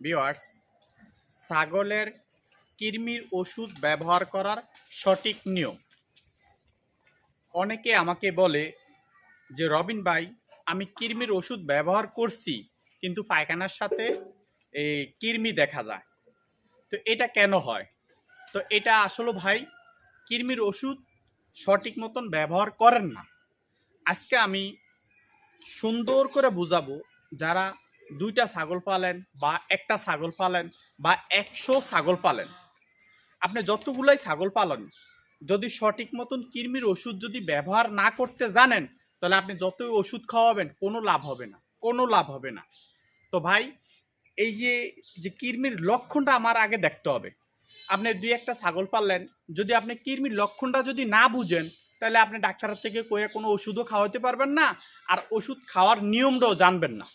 Viewers ছাগলের কৃমির ওষুধ ব্যবহার করার সঠিক নিয়ম। অনেকে আমাকে বলে যে, রবিন ভাই, আমি কৃমির ওষুধ ব্যবহার করছি, কিন্তু পায়খানার সাথে এই কৃমি দেখা যায়। তো এটা কেন হয়? তো এটা আসলে ভাই, কৃমির ওষুধ সঠিক মতন ব্যবহার করেন না। আজকে আমি সুন্দর করে বুঝাবো, যারা দুইটা ছাগল পালেন বা একটা ছাগল পালেন বা একশো ছাগল পালেন। আপনি যতগুলাই ছাগল পালন, যদি সঠিক মতন কৃমির ওষুধ যদি ব্যবহার না করতে জানেন, তাহলে আপনি যতই ওষুধ খাওয়াবেন, কোনো লাভ হবে না, কোনো লাভ হবে না। তো ভাই, এই যে যে কৃমির লক্ষণটা আমার আগে দেখতে হবে। আপনি দুই একটা ছাগল পাললেন, যদি আপনি কৃমির লক্ষণটা যদি না বুঝেন, তাহলে আপনি ডাক্তারের থেকে কয়ে কোনো ওষুধও খাওয়াতে পারবেন না, আর ওষুধ খাওয়ার নিয়মটাও জানবেন না।